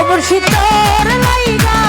অবশ্যই তোর লাইগা